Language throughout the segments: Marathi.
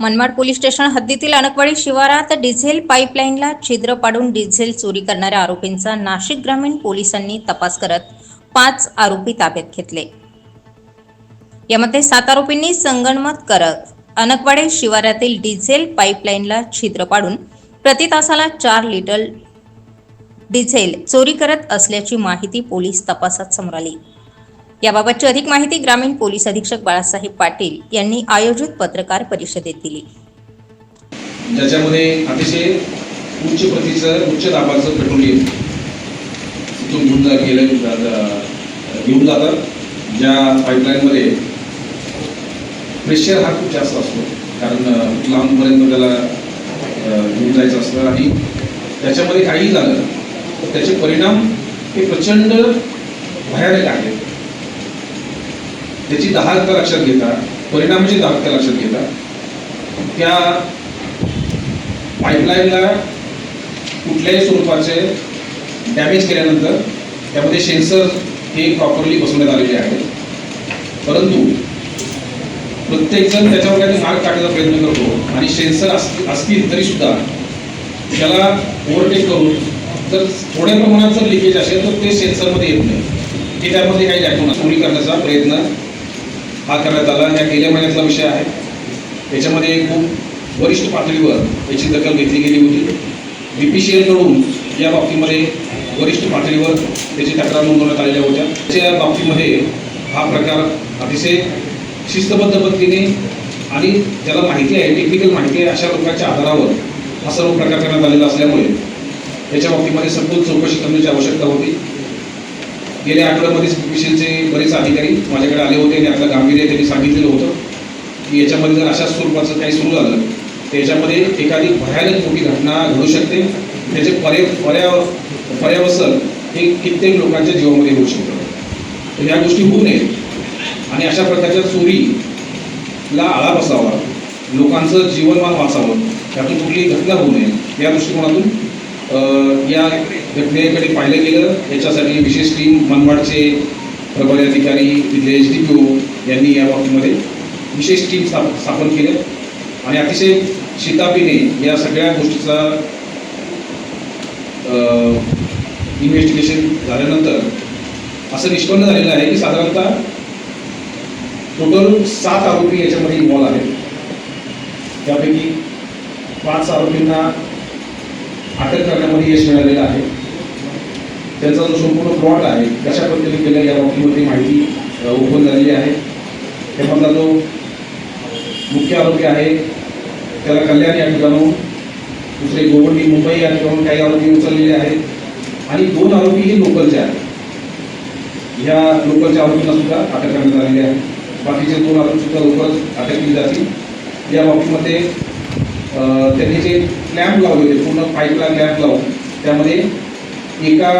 मनमाड पोलीस स्टेशन हद्दीतील अनकवाडी शिवारात डिझेल पाईपलाईनला छिद्र पाडून डिझेल चोरी करणाऱ्या आरोपींचा नाशिक ग्रामीण पोलिसांनी तपास करत पाच आरोपी ताब्यात घेतले. यामध्ये सात आरोपींनी संगणमत करत अनकवाडे शिवारातील डिझेल पाईपलाईनला छिद्र पाडून प्रति तासाला चार लिटर डिझेल चोरी करत असल्याची माहिती पोलीस तपासात समोर आली. याबाबतची अधिक माहिती ग्रामीण पोलीस अधीक्षक बाळासाहेब पाटील यांनी आयोजित पत्रकार परिषदेत दिली. ज्याच्यामध्ये अतिशय उच्च प्रतीचं उच्च दाबाचं पेट्रोलियम तिथून घेऊन जा गेलं घेऊन जातात. ज्या पाईपलाईनमध्ये प्रेशर हा खूप जास्त असतो. कारण लांबपर्यंत त्याला घेऊन जायचं असतं आणि त्याच्यामध्ये काहीही झालं तर त्याचे परिणाम हे प्रचंड भयानक आहेत. त्याची दहालता लक्षात घेता परिणामाची दहालता लक्षात घेता. त्या पाईपलाईनला कुठल्याही स्वरूपाचे डॅमेज केल्यानंतर त्यामध्ये सेन्सर हे प्रॉपरली बसवण्यात आलेले आहेत परंतु प्रत्येकजण त्याच्यावर काही मार्ग काढण्याचा प्रयत्न करतो आणि सेन्सर असतील तरी सुद्धा त्याला ओव्हरटेक करून जर थोड्या प्रमाणात जर लिकेज असेल तर ते सेन्सरमध्ये येत नाही. हे त्यामध्ये काही दाखवून चोरी करण्याचा प्रयत्न हा करण्यात आला या गेल्या महिन्यातला विषय आहे. याच्यामध्ये खूप वरिष्ठ पातळीवर याची दखल घेतली गेली होती. बी पी सी एलकडून या बाबतीमध्ये वरिष्ठ पातळीवर त्याची तक्रार नोंदवण्यात आलेल्या होत्या. त्याच्या बाबतीमध्ये हा प्रकार अतिशय शिस्तबद्ध पद्धतीने आणि ज्याला माहिती आहे टेक्निकल माहिती आहे अशा लोकांच्या आधारावर हा सर्व प्रकार करण्यात आलेला असल्यामुळे याच्या बाबतीमध्ये सखोल चौकशी करण्याची आवश्यकता होती. गेल्या आठवड्यामध्येच बीपीसीएलचे बरेच अधिकारी माझ्याकडे आले होते आणि आपलं गांभीर्य त्यांनी सांगितलेलं होतं की याच्यामध्ये जर अशा स्वरूपाचं काही सुरू झालं तर याच्यामध्ये एखादी भयानक मोठी घटना घडू शकते. त्याचे पर्या पर्या पर्यावसन हे कित्येक लोकांच्या जीवामध्ये होऊ शकतं. तर ह्या गोष्टी होऊ नये आणि अशा प्रकारच्या चोरीला आळा बसावा लोकांचं जीवनमान वाचावं त्यातून कुठलीही घटना होऊ नये या दृष्टिकोनातून या घटनेकडे पाहिलं गेलं. याच्यासाठी विशेष टीम मनमाडचे प्रभारी अधिकारी तिथले एच डी पी ओ यांनी या बाबतीमध्ये विशेष टीम स्थाप स्थापन केलं. आणि अतिशय शितापीने या सगळ्या गोष्टीचा इन्व्हेस्टिगेशन झाल्यानंतर असं निष्पन्न झालेलं आहे की साधारणतः टोटल सात आरोपी याच्यामध्ये इन्व्हॉल्व आहेत. त्यापैकी पाच आरोपींना अटक करण्यामध्ये यश मिळालेलं आहे. त्यांचा जो संपूर्ण प्लॉट आहे कशा पद्धतीने केलं या बाबतीमध्ये माहिती ओपन झालेली आहे. त्यामधला जो मुख्य आरोपी आहे त्याला कल्याण या ठिकाणून दुसरे गोवंडी मुंबई या ठिकाणून काही आरोपी उचललेले आहेत. आणि दोन आरोपी हे लोकलचे आहेत. ह्या लोकलच्या आरोपींना सुद्धा अटक करण्यात आलेली आहे. बाकीचे दोन आरोपी सुद्धा लवकरच अटक केली जातील. या बाबतीमध्ये त्यांनी जे लॅम्प लावले पूर्ण पाईपला लॅम्प लावून त्यामध्ये एका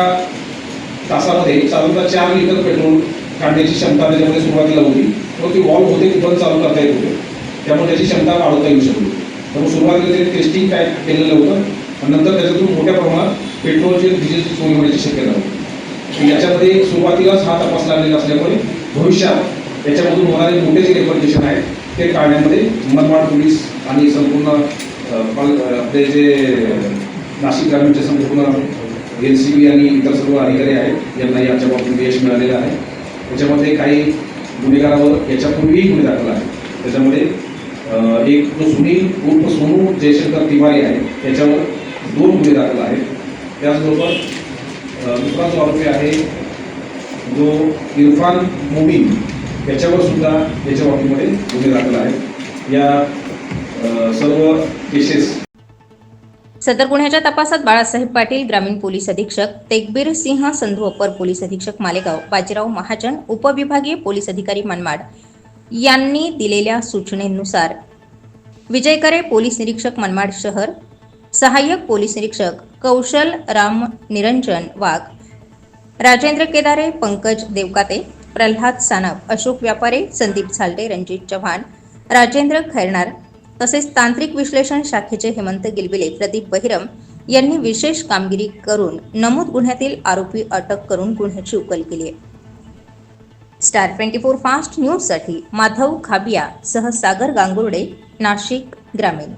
तासामध्ये साधारणतः चार लिटर पेट्रोल काढण्याची क्षमता त्याच्यामध्ये सुरुवातीला होती. मग ती वॉल्व होते ती बंद चालू करता येत होते. त्यामुळे त्याची क्षमता वाढवता येऊ शकली. त्यामुळे सुरुवातीला ते टेस्टिंग काय केलेलं होतं आणि नंतर त्याच्यातून मोठ्या प्रमाणात पेट्रोलची डिझेलची चोरी होण्याची शक्यता होती. याच्यामध्ये सुरुवातीलाच हा तपास लागलेला असल्यामुळे भविष्यात याच्यामधून होणारे मोठे जे रेकॉर्डेशन आहेत ते टाळण्यामध्ये मनमाड पोलीस आणि संपूर्ण आपले जे नाशिक ग्रामीणचे संपूर्ण एन सी बी आणि इतर सर्व अधिकारी आहेत यांना याच्या बाबतीत यश मिळालेलं आहे. त्याच्यामध्ये काही गुन्हेगारावर याच्यापूर्वीही गुन्हे दाखल आहे त्याच्यामध्ये एक जो सुनील उर्फ सोनू जयशंकर तिवारी आहे. याच्यावर दोन गुन्हे दाखल आहेत. त्याचबरोबर दुसरा जो आरोपी आहे जो इरफान मोमीन याच्यावर सुद्धा याच्या बाबतीमध्ये गुन्हे दाखल आहेत. या सर्व केसेस सदर गुन्ह्याच्या तपासात बाळासाहेब पाटील ग्रामीण पोलीस अधीक्षक तेगबीर सिंह संधू अपर पोलीस अधीक्षक मालेगाव बाजीराव महाजन उपविभागीय पोलीस अधिकारी मनमाड यांनी दिलेल्या सूचनेनुसार विजय करे पोलीस निरीक्षक मनमाड शहर सहाय्यक पोलीस निरीक्षक कौशल राम निरंजन वाघ राजेंद्र केदारे पंकज देवकाते प्रल्हाद सानप अशोक व्यापारे संदीप झालटे रणजित चव्हाण राजेंद्र खैरणार तसेच तांत्रिक विश्लेषण शाखेचे हेमंत गिलबिले प्रदीप बहिरम यांनी विशेष कामगिरी करून नमूद गुन्ह्यातील आरोपी अटक करून गुन्ह्याची उकल केली आहे. स्टार ट्वेंटी फोर फास्ट न्यूजसाठी माधव खाबिया सह सागर गांगुर्डे नाशिक ग्रामीण.